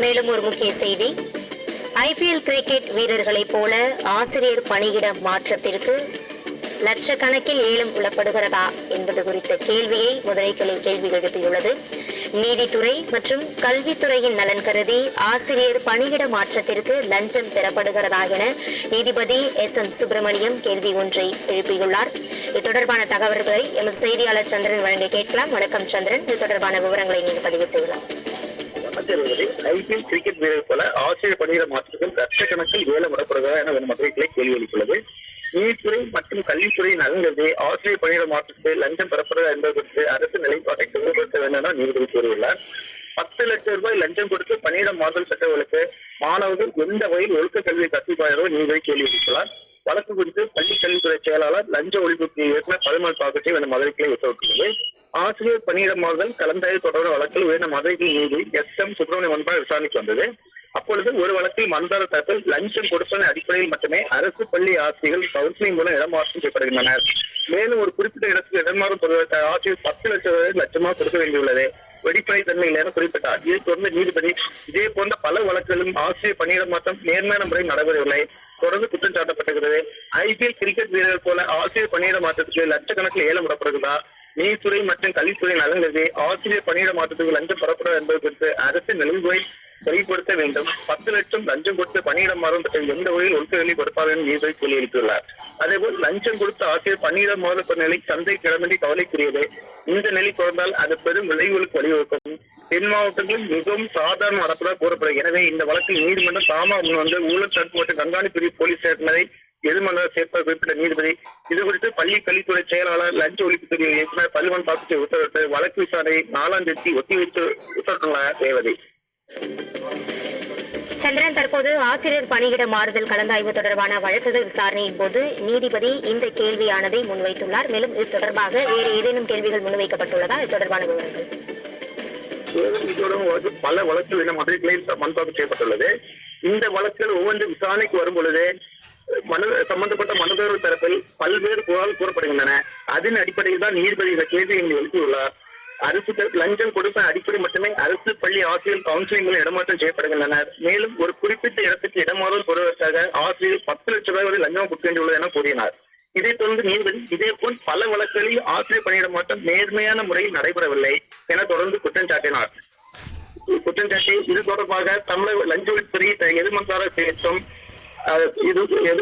மேலும் ஒரு முக்கிய செய்தி. ஐபிஎல் கிரிக்கெட் வீரர்களைப் போல ஆசிரியர் பணியிட மாற்றத்திற்கு லட்சக்கணக்கில் ஏலம் உள்ளப்படுகிறதா என்பது குறித்த கேள்வியை முதலைகளின் கேள்வி எழுப்பியுள்ளது. நீதித்துறை மற்றும் கல்வித்துறையின் நலன் கருதி ஆசிரியர் பணியிட மாற்றத்திற்கு லஞ்சம் பெறப்படுகிறதா என நீதிபதி எஸ். எம். சுப்பிரமணியம் கேள்வி ஒன்றை எழுப்பியுள்ளார். இது தொடர்பான தகவல்களை எமது செய்தியாளர் சந்திரன் வழங்க கேட்கலாம். வணக்கம் சந்திரன். இது தொடர்பான விவரங்களை நீங்கள் பதிவு செய்யலாம். அமைச்சர்கள் ஐபிஎல் கிரிக்கெட் வீரர் போல ஆசிரியர் பணியிட மாற்றத்தில் லட்சக்கணக்கில் வேலை முடப்படுகிறதா என மதுரைகளை கேள்வி எழுப்பியுள்ளது. நீதித்துறை மற்றும் கல்வித்துறை நலன்கிறது ஆசிரியர் பணியிட மாற்றத்தை லஞ்சம் பெறப்படுதா என்பது குறித்து அரசு நிலைப்பாட்டை தெளிவுபடுத்த வேண்டும் என நீதிபதி கூறியுள்ளார். பத்து லட்சம் ரூபாய் லஞ்சம் கொடுத்து பணியிட மாறுதல் சட்டங்களுக்கு மாணவர்கள் எந்த வகையில் ஒழுக்க கல்வியை கற்பிப்பாரோ நீதிபதி கேள்வி எழுப்பியுள்ளார். வழக்கு குறித்து பள்ளி கல்வித்துறை செயலாளர் லஞ்ச ஒழிப்புக்கு இயக்குநர் பதிமல் பாக்கத்தை இந்த கிளை உத்தரவிட்டுள்ளது ஆசிரியர் பணியிடமாறுதல் கலந்தாய்வு தொடர்பான வழக்கில் உயர்ந்த மதுரைக்கிளை நீதி எஸ் எம் சுப்பிரமணியம் முன்பாக விசாரணைக்கு வந்தது. அப்பொழுது ஒரு வழக்கில் மனுதார தரப்பில் லஞ்சம் கொடுப்பதன் அடிப்படையில் மட்டுமே அரசு பள்ளி ஆசிரியர்கள் கவுன்சிலிங் மூலம் இடமாற்றம் செய்யப்படுகின்றனர். மேலும் ஒரு குறிப்பிட்ட இடத்துக்கு இடமாறும் பெறுவதற்கு ஆசிரியர் பத்து லட்சம் லட்சமாக கொடுக்க வேண்டியுள்ளது. வெளிப்படை தன்மை என குறிப்பிட்டார். இதை தொடர்ந்து நீதிபதி இதே போன்ற பல வழக்குகளும் ஆசிரியர் பணியிட மாற்றம் நேர்மையான முறை நடைபெறவில்லை. தொடர்ந்து குற்றம் சாட்டப்பட்டிருக்கிறது. ஐபிஎல் கிரிக்கெட் வீரர்கள் போல ஆசிரியர் பணியிட மாற்றத்துக்கு லட்சக்கணக்கில் ஏலம் விடப்படுகிறதா? நீதித்துறை மற்றும் கல்வித்துறை நலன்கிறது ஆசிரியர் பணியிட மாற்றத்துக்கு லஞ்சம் பெறப்படும் என்பது குறித்து அரசு நிலைமுறை வெளிப்படுத்த வேண்டும். பத்து லட்சம் லஞ்சம் கொடுத்து பணியிடம் மாறும் எந்த வகையில் ஒழுக்கவில்லை கொடுப்பார் என நீதிபதி கேள்வி அதேபோல் லஞ்சம் கொடுத்த ஆசிரியர் பணியிடம் மாறும் நிலை சந்தை கிடமின்றி கவலைக்குரியது. இந்த நிலை தொடர்ந்தால் அது பெரும் விளைவுகளுக்கு வழிவகுக்கும். தென் மாவட்டங்களில் மிகவும் சாதாரண நடப்பதாக கூறப்படுகிறது எனவே இந்த வழக்கில் நீதிமன்றம் தாமா முன் வந்து ஊழல் தடுப்பு மற்றும் கண்காணிப்பு பிரிவு போலீஸ் சேர்ந்ததை எதிர்மன்ற சேர்ப்பது குறிப்பிட்ட நீதிபதி. இது குறித்து பள்ளி கல்வித்துறை செயலாளர் லஞ்ச ஒழிப்புத்துறை இயக்குநர் பல்வன் பாக்கத்தை உத்தரவிட்டு வழக்கு விசாரணை நாலாம் தேதி ஒத்திவைத்து உத்தரவிட்டுள்ளார் தேவதை சந்திரன் தற்போது ஆசிரியர் பணியிட மாறுதல் கலந்தாய்வு தொடர்பான வழக்குகள் விசாரணையின் போது நீதிபதி இந்த கேள்வியானதை முன்வைத்துள்ளார். மேலும் இது தொடர்பாக வேறு ஏதேனும் கேள்விகள் முன்வைக்கப்பட்டுள்ளதா? இது தொடர்பான விவரங்கள். பல வழக்குகள் இந்த மதுரை கிளையில் மனுதாக்கல் செய்யப்பட்டுள்ளது. இந்த வழக்குகள் ஒவ்வொன்று விசாரணைக்கு வரும் பொழுது மனு சம்பந்தப்பட்ட மனுதாரர் தரப்பில் பல்வேறு புகார்கள் கூறப்படுகின்றன. அதன் அடிப்படையில் தான் நீதிபதி இந்த கேள்வியை எழுப்பியுள்ளார். அரசு லஞ்சம் கொடுப்ப அடிப்படை மட்டுமே அரசு பள்ளி ஆசிரியர் கவுன்சிலிங்கில் இடமாற்றம் செய்யப்படுகின்றனர். மேலும் ஒரு குறிப்பிட்ட இடத்துக்கு இடமாறுதல் பெறுவதற்காக ஆசிரியர் பத்து லட்சம் ரூபாய் வரை லஞ்சம் கொடுக்க வேண்டியுள்ளது என கூறினார். இதைத் தொடர்ந்து நீதிபதி இதேபோல் பல வழக்குகளில் ஆசிரியர் பணியிட மாற்றம் நேர்மையான முறையில் நடைபெறவில்லை என தொடர்ந்து குற்றம் சாட்டினார். குற்றம் சாட்டி இது தொடர்பாக தமிழக லஞ்ச ஒழிப்புத்துறை எதிர்மன்சார இது எதிர்